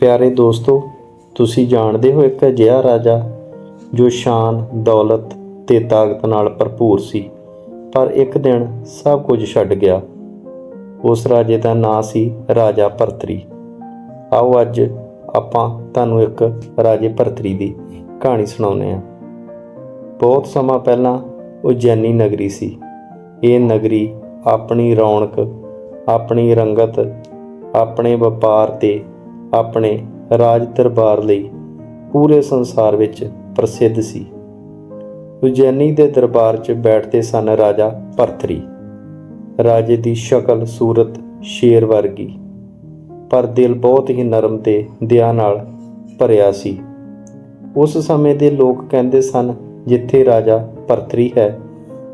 ਪਿਆਰੇ ਦੋਸਤੋ, ਤੁਸੀਂ ਜਾਣਦੇ ਹੋ ਇੱਕ ਅਜਿਹਾ ਰਾਜਾ ਜੋ ਸ਼ਾਨ, ਦੌਲਤ ਤੇ ਤਾਕਤ ਨਾਲ ਭਰਪੂਰ ਸੀ, ਪਰ ਇੱਕ ਦਿਨ ਸਭ ਕੁਝ ਛੱਡ ਗਿਆ। ਉਸ ਰਾਜੇ ਦਾ ਨਾਂ ਸੀ ਰਾਜਾ ਭਰਤਰੀ। ਆਓ ਅੱਜ ਆਪਾਂ ਤੁਹਾਨੂੰ ਇੱਕ ਰਾਜੇ ਭਰਤਰੀ ਦੀ ਕਹਾਣੀ ਸੁਣਾਉਂਦੇ ਹਾਂ। ਬਹੁਤ ਸਮਾਂ ਪਹਿਲਾਂ ਉਜੈਨੀ ਨਗਰੀ ਸੀ। ਇਹ ਨਗਰੀ ਆਪਣੀ ਰੌਣਕ, ਆਪਣੀ ਰੰਗਤ, ਆਪਣੇ ਵਪਾਰ ਤੇ ਆਪਣੇ ਰਾਜ ਦਰਬਾਰ ਲਈ ਪੂਰੇ ਸੰਸਾਰ ਵਿੱਚ ਪ੍ਰਸਿੱਧ ਸੀ। ਉਜੈਨੀ ਦੇ ਦਰਬਾਰ 'ਚ ਬੈਠਦੇ ਸਨ ਰਾਜਾ ਭਰਤਰੀ ਰਾਜੇ ਦੀ ਸ਼ਕਲ, ਸੂਰਤ, ਸ਼ੇਰ ਵਰਗੀ। ਪਰ ਦਿਲ ਬਹੁਤ ਹੀ ਨਰਮ ਤੇ ਦਇਆ ਨਾਲ ਭਰਿਆ ਸੀ। ਉਸ ਸਮੇਂ ਦੇ ਲੋਕ ਕਹਿੰਦੇ ਸਨ, ਜਿੱਥੇ ਰਾਜਾ ਭਰਤਰੀ ਹੈ,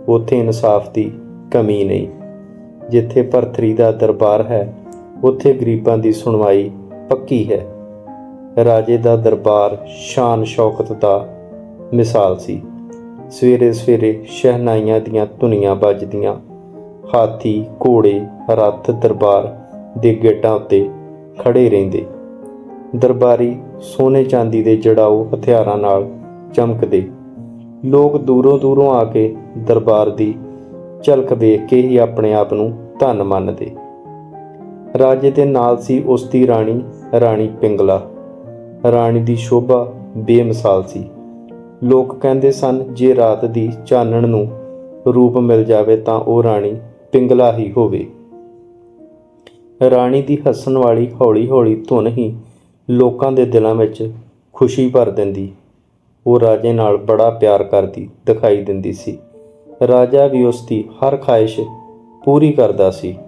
ਉੱਥੇ ਇਨਸਾਫ ਦੀ ਕਮੀ ਨਹੀਂ। ਜਿੱਥੇ ਭਰਤਰੀ ਦਾ ਦਰਬਾਰ ਹੈ, ਉੱਥੇ ਗਰੀਬਾਂ ਦੀ ਸੁਣਵਾਈ ਪੱਕੀ ਹੈ। ਰਾਜੇ ਦਾ ਦਰਬਾਰ ਸ਼ਾਨ ਸ਼ੌਕਤ ਦਾ ਮਿਸਾਲ ਸੀ। ਸਵੇਰੇ ਸਵੇਰੇ ਸ਼ਹਿਨਾਈਆਂ ਦੀਆਂ ਧੁਨੀਆਂ ਵੱਜਦੀਆਂ। ਹਾਥੀ, ਘੋੜੇ, ਰੱਥ, ਦਰਬਾਰ ਦੇ ਗੇਟਾਂ ਉੱਤੇ ਖੜੇ ਰਹਿੰਦੇ। ਦਰਬਾਰੀ ਸੋਨੇ ਚਾਂਦੀ ਦੇ ਜੜਾਓ ਹਥਿਆਰਾਂ ਨਾਲ ਚਮਕਦੇ। ਲੋਕ ਦੂਰੋਂ ਦੂਰੋਂ ਆ ਕੇ ਦਰਬਾਰ ਦੀ ਝਲਕ ਵੇਖ ਕੇ ਹੀ ਆਪਣੇ ਆਪ ਨੂੰ ਧਨ ਮੰਨਦੇ। ਰਾਜੇ ਦੇ ਨਾਲ ਸੀ ਉਸ ਦੀ ਰਾਣੀ ਰਾਣੀ ਪਿੰਗਲਾ। ਰਾਣੀ ਦੀ ਸ਼ੋਭਾ ਬੇਮਿਸਾਲ ਸੀ। ਲੋਕ ਕਹਿੰਦੇ ਸਨ, ਜੇ ਰਾਤ ਦੀ ਚਾਨਣ ਨੂੰ ਰੂਪ ਮਿਲ ਜਾਵੇ ਤਾਂ ਉਹ ਰਾਣੀ ਪਿੰਗਲਾ ਹੀ ਹੋਵੇ। ਰਾਣੀ ਦੀ ਹੱਸਣ ਵਾਲੀ ਹੌਲੀ-ਹੌਲੀ ਧੁਨ ਹੀ ਲੋਕਾਂ ਦੇ ਦਿਲਾਂ ਵਿੱਚ ਖੁਸ਼ੀ ਭਰ ਦਿੰਦੀ। ਉਹ ਰਾਜੇ ਨਾਲ ਬੜਾ ਪਿਆਰ ਕਰਦੀ, ਦਿਖਾਈ ਦਿੰਦੀ ਸੀ। ਰਾਜਾ ਵੀ ਉਸ ਦੀ ਹਰ ਖਾਹਿਸ਼ ਪੂਰੀ ਕਰਦਾ ਸੀ।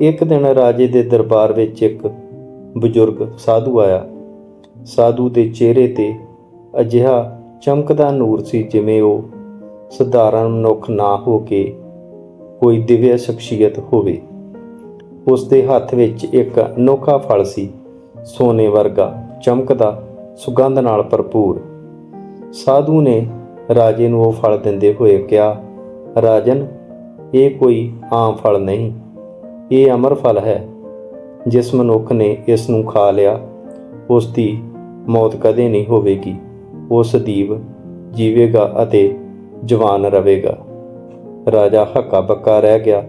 ਇੱਕ ਦਿਨ ਰਾਜੇ ਦੇ ਦਰਬਾਰ ਵਿੱਚ ਇੱਕ ਬਜ਼ੁਰਗ ਸਾਧੂ ਆਇਆ। ਸਾਧੂ ਦੇ ਚਿਹਰੇ ਤੇ ਅਜਿਹਾ ਚਮਕਦਾ ਨੂਰ ਸੀ ਜਿਵੇਂ ਉਹ ਸਧਾਰਨ ਮਨੁੱਖ ਨਾ ਹੋ ਕੇ ਕੋਈ ਦਿਵਯ ਸ਼ਖਸੀਅਤ ਹੋਵੇ। ਉਸ ਦੇ ਹੱਥ ਵਿੱਚ ਇੱਕ ਅਨੋਖਾ ਫਲ ਸੀ, ਸੋਨੇ ਵਰਗਾ, ਚਮਕਦਾ, ਸੁਗੰਧ ਨਾਲ ਭਰਪੂਰ। ਸਾਧੂ ਨੇ ਰਾਜੇ ਨੂੰ ਉਹ ਫਲ ਦਿੰਦੇ ਹੋਏ ਕਿਹਾ, ਰਾਜਨ, ਇਹ ਕੋਈ ਆਮ ਫਲ ਨਹੀਂ। ਇਹ ਅਮਰ ਫਲ ਹੈ। ਜਿਸ ਮਨੁੱਖ ਨੇ ਇਸ ਨੂੰ ਖਾ ਲਿਆ ਉਸ ਦੀ ਮੌਤ ਕਦੇ ਨਹੀਂ ਹੋਵੇਗੀ। ਉਹ ਸਦੀਵ ਜੀਵੇਗਾ ਅਤੇ ਜਵਾਨ ਰਹੇਗਾ। ਰਾਜਾ ਹੱਕਾ ਬੱਕਾ ਰਹਿ ਗਿਆ।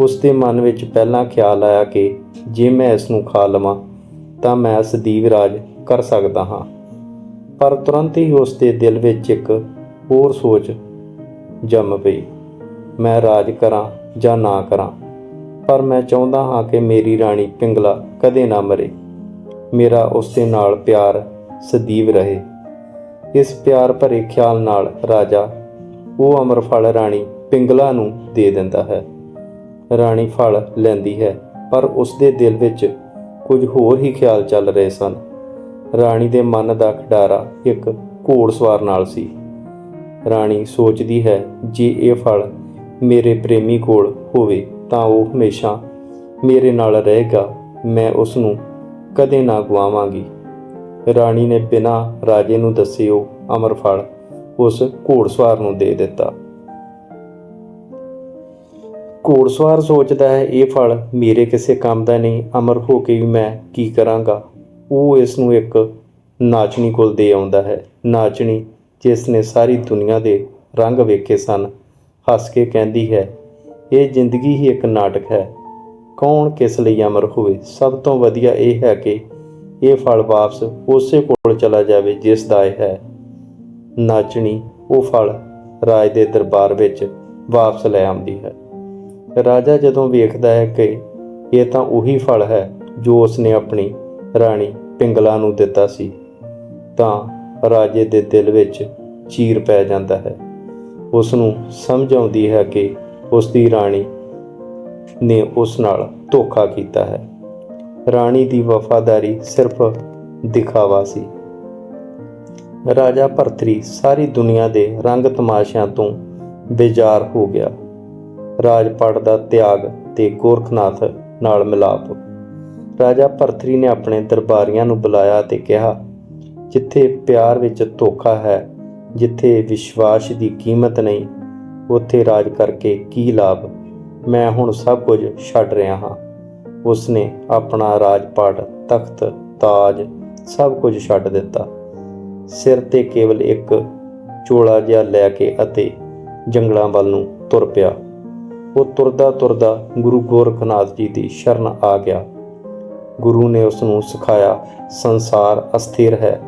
ਉਸ ਦੇ ਮਨ ਵਿੱਚ ਪਹਿਲਾਂ ਖਿਆਲ ਆਇਆ ਕਿ ਜੇ ਮੈਂ ਇਸ ਨੂੰ ਖਾ ਲਵਾਂ, ਤਾਂ ਮੈਂ ਸਦੀਵ ਰਾਜ ਕਰ ਸਕਦਾ ਹਾਂ। ਪਰ ਤੁਰੰਤ ਹੀ ਉਸ ਦੇ ਦਿਲ ਵਿੱਚ ਇੱਕ ਹੋਰ ਸੋਚ ਜੰਮ ਪਈ। ਮੈਂ ਰਾਜ ਕਰਾਂ ਜਾਂ ਨਾ ਕਰਾਂ? ਪਰ ਮੈਂ ਚਾਹੁੰਦਾ ਹਾਂ ਕਿ ਮੇਰੀ ਰਾਣੀ ਪਿੰਗਲਾ ਕਦੇ ਨਾ ਮਰੇ। ਮੇਰਾ ਉਸ ਦੇ ਨਾਲ ਪਿਆਰ ਸਦੀਵ ਰਹੇ। ਇਸ ਪਿਆਰ ਭਰੇ ਖਿਆਲ ਨਾਲ ਰਾਜਾ ਉਹ ਅਮਰ ਫਲ ਰਾਣੀ ਪਿੰਗਲਾ ਨੂੰ ਦੇ ਦਿੰਦਾ ਹੈ। ਰਾਣੀ ਫਲ ਲੈਂਦੀ ਹੈ, ਪਰ ਉਸ ਦੇ ਦਿਲ ਵਿੱਚ ਕੁਝ ਹੋਰ ਹੀ ਖਿਆਲ ਚੱਲ ਰਹੇ ਸਨ। ਰਾਣੀ ਦੇ ਮਨ ਦਾ ਖਿਡਾਰਾ ਇੱਕ ਘੋੜਸਵਾਰ ਨਾਲ ਸੀ। ਰਾਣੀ ਸੋਚਦੀ ਹੈ, ਜੇ ਇਹ ਫਲ ਮੇਰੇ ਪ੍ਰੇਮੀ ਕੋਲ ਹੋਵੇ ਤਾਂ ਉਹ ਹਮੇਸ਼ਾ ਮੇਰੇ ਨਾਲ ਰਹੇਗਾ, ਮੈਂ ਉਸ ਨੂੰ ਕਦੇ ਨਾ ਗਵਾਵਾਂਗੀ। ਰਾਣੀ ਨੇ ਬਿਨਾਂ ਰਾਜੇ ਨੂੰ ਦੱਸੇ ਉਹ ਅਮਰ ਫਲ ਉਸ ਘੋੜਸਵਾਰ ਨੂੰ ਦੇ ਦਿੱਤਾ। ਘੋੜਸਵਾਰ ਸੋਚਦਾ ਹੈ, ਇਹ ਫਲ ਮੇਰੇ ਕਿਸੇ ਕੰਮ ਦਾ ਨਹੀਂ, ਅਮਰ ਹੋ ਕੇ ਵੀ ਮੈਂ ਕੀ ਕਰਾਂਗਾ? ਉਹ ਇਸ ਨੂੰ ਇੱਕ ਨਾਚਣੀ ਕੋਲ ਦੇ ਆਉਂਦਾ ਹੈ। ਨਾਚਣੀ ਜਿਸ ਨੇ ਸਾਰੀ ਦੁਨੀਆ ਦੇ ਰੰਗ ਵੇਖੇ ਸਨ, ਹੱਸ ਕੇ ਕਹਿੰਦੀ ਹੈ ਇਹ ਜ਼ਿੰਦਗੀ ਹੀ ਇੱਕ ਨਾਟਕ ਹੈ। ਕੌਣ ਕਿਸ ਲਈ ਅਮਰ ਹੋਵੇ? ਸਭ ਤੋਂ ਵਧੀਆ ਇਹ ਹੈ ਕਿ ਇਹ ਫਲ ਵਾਪਸ ਉਸੇ ਕੋਲ ਚਲਾ ਜਾਵੇ ਜਿਸ ਦਾ ਇਹ ਹੈ। ਨਾਚਣੀ, ਉਹ ਫਲ ਰਾਜ ਦੇ ਦਰਬਾਰ ਵਿੱਚ ਵਾਪਸ ਲੈ ਆਉਂਦੀ ਹੈ। ਰਾਜਾ ਜਦੋਂ ਵੇਖਦਾ ਹੈ ਕਿ ਇਹ ਤਾਂ ਉਹੀ ਫਲ ਹੈ ਜੋ ਉਸਨੇ ਆਪਣੀ ਰਾਣੀ ਪਿੰਗਲਾ ਨੂੰ ਦਿੱਤਾ ਸੀ, ਤਾਂ ਰਾਜੇ ਦੇ ਦਿਲ ਵਿੱਚ ਚੀਰ ਪੈ ਜਾਂਦਾ ਹੈ। ਉਸ ਨੂੰ ਸਮਝ ਆਉਂਦੀ ਹੈ ਕਿ ਉਸ ਦੀ ਰਾਣੀ ਨੇ ਉਸ ਨਾਲ ਧੋਖਾ ਕੀਤਾ ਹੈ। ਰਾਣੀ ਦੀ ਵਫਾਦਾਰੀ ਸਿਰਫ ਦਿਖਾਵਾ ਸੀ। ਰਾਜਾ ਭਰਤਰੀ ਸਾਰੀ ਦੁਨੀਆ ਦੇ ਰੰਗ ਤਮਾਸ਼ਿਆਂ ਤੋਂ ਬੇਜ਼ਾਰ ਹੋ ਗਿਆ। ਰਾਜਪਾਟ ਦਾ ਤਿਆਗ ਤੇ ਗੋਰਖਨਾਥ ਨਾਲ ਮਿਲਾਪ। ਰਾਜਾ ਭਰਤਰੀ ਨੇ ਆਪਣੇ ਦਰਬਾਰੀਆਂ ਨੂੰ ਬੁਲਾਇਆ ਤੇ ਕਿਹਾ, ਜਿੱਥੇ ਪਿਆਰ ਵਿੱਚ ਧੋਖਾ ਹੈ, ਜਿੱਥੇ ਵਿਸ਼ਵਾਸ ਦੀ ਕੀਮਤ ਨਹੀਂ ਉੱਥੇ ਰਾਜ ਕਰਕੇ ਕੀ ਲਾਭ? ਮੈਂ ਹੁਣ ਸਭ ਕੁਝ ਛੱਡ ਰਿਹਾ ਹਾਂ। ਉਸਨੇ ਆਪਣਾ ਰਾਜਪਾਟ ਤਖਤ, ਤਾਜ ਸਭ ਕੁਝ ਛੱਡ ਦਿੱਤਾ। ਸਿਰ ਤੇ ਕੇਵਲ ਇੱਕ ਚੋਲਾ ਜਿਹਾ ਲੈ ਕੇ ਅਤੇ ਜੰਗਲਾਂ ਵੱਲ ਨੂੰ ਤੁਰ ਪਿਆ। ਉਹ ਤੁਰਦਾ ਤੁਰਦਾ ਗੁਰੂ ਗੋਰਖਨਾਥ ਜੀ ਦੀ ਸ਼ਰਨ ਆ ਗਿਆ। ਗੁਰੂ ਨੇ ਉਸ ਨੂੰ ਸਿਖਾਇਆ, ਸੰਸਾਰ ਅਸਥਿਰ ਹੈ।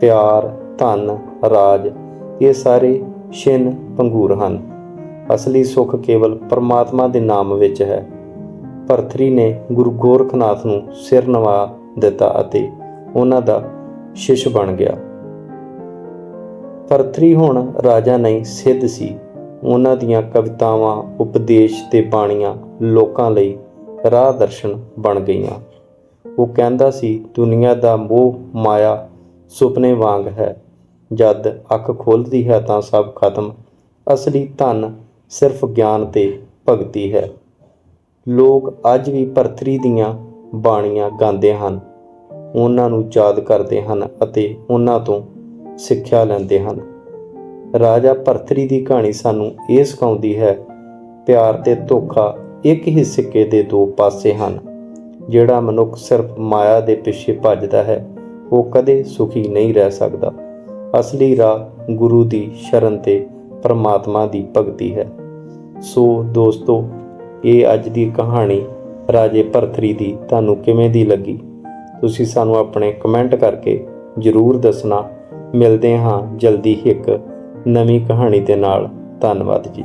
ਪਿਆਰ, ਧਨ, ਰਾਜ, ਇਹ ਸਾਰੇ ਛਿਨ ਪੰਗੂਰ ਹਨ। ਅਸਲੀ ਸੁੱਖ ਕੇਵਲ ਪਰਮਾਤਮਾ ਦੇ ਨਾਮ ਵਿੱਚ ਹੈ। ਭਰਤਰੀ ਨੇ ਗੁਰੂ ਗੋਰਖਨਾਥ ਨੂੰ ਸਿਰ ਨਵਾ ਦਿੱਤਾ ਅਤੇ ਉਹਨਾਂ ਦਾ ਸ਼ਿਸ਼ ਬਣ ਗਿਆ। ਭਰਤਰੀ ਹੁਣ ਰਾਜਾ ਨਹੀਂ, ਸਿੱਧ ਸੀ। ਉਹਨਾਂ ਦੀਆਂ ਕਵਿਤਾਵਾਂ, ਉਪਦੇਸ਼ ਤੇ ਬਾਣੀਆਂ ਲੋਕਾਂ ਲਈ ਰਾਹ ਦਰਸ਼ਨ ਬਣ ਗਈਆਂ। ਉਹ ਕਹਿੰਦਾ ਸੀ, ਦੁਨੀਆ ਦਾ ਮੋਹ ਮਾਇਆ ਸੁਪਨੇ ਵਾਂਗ ਹੈ। ਜਦ ਅੱਖ ਖੁੱਲਦੀ ਹੈ ਤਾਂ ਸਭ ਖਤਮ। ਅਸਲੀ ਧਨ ਸਿਰਫ ਗਿਆਨ ਤੇ ਭਗਤੀ ਹੈ। ਲੋਕ ਅੱਜ ਵੀ ਭਰਤਰੀ ਦੀਆਂ ਬਾਣੀਆਂ ਗਾਉਂਦੇ ਹਨ। ਉਹਨਾਂ ਨੂੰ ਯਾਦ ਕਰਦੇ ਹਨ ਅਤੇ ਉਹਨਾਂ ਤੋਂ ਸਿੱਖਿਆ ਲੈਂਦੇ ਹਨ। ਰਾਜਾ ਭਰਤਰੀ ਦੀ ਕਹਾਣੀ ਸਾਨੂੰ ਇਹ ਸਿਖਾਉਂਦੀ ਹੈ, ਪਿਆਰ ਤੇ ਧੋਖਾ ਇੱਕ ਹੀ ਸਿੱਕੇ ਦੇ ਦੋ ਪਾਸੇ ਹਨ। ਜਿਹੜਾ ਮਨੁੱਖ ਸਿਰਫ ਮਾਇਆ ਦੇ ਪਿੱਛੇ ਭੱਜਦਾ ਹੈ, ਉਹ ਕਦੇ ਸੁਖੀ ਨਹੀਂ ਰਹਿ ਸਕਦਾ। ਅਸਲੀ ਰਾਹ ਗੁਰੂ ਦੀ ਸ਼ਰਨ ਤੇ ਪਰਮਾਤਮਾ ਦੀ ਭਗਤੀ ਹੈ। ਸੋ ਦੋਸਤੋ, ਇਹ ਅੱਜ ਦੀ ਕਹਾਣੀ ਰਾਜੇ ਭਰਤਰੀ ਦੀ ਤੁਹਾਨੂੰ ਕਿਵੇਂ ਦੀ ਲੱਗੀ? ਤੁਸੀਂ ਸਾਨੂੰ ਆਪਣੇ ਕਮੈਂਟ ਕਰਕੇ ਜਰੂਰ ਦੱਸਣਾ। ਮਿਲਦੇ ਹਾਂ ਜਲਦੀ ਹੀ ਇੱਕ ਨਵੀਂ ਕਹਾਣੀ ਦੇ ਨਾਲ। ਧੰਨਵਾਦ ਜੀ।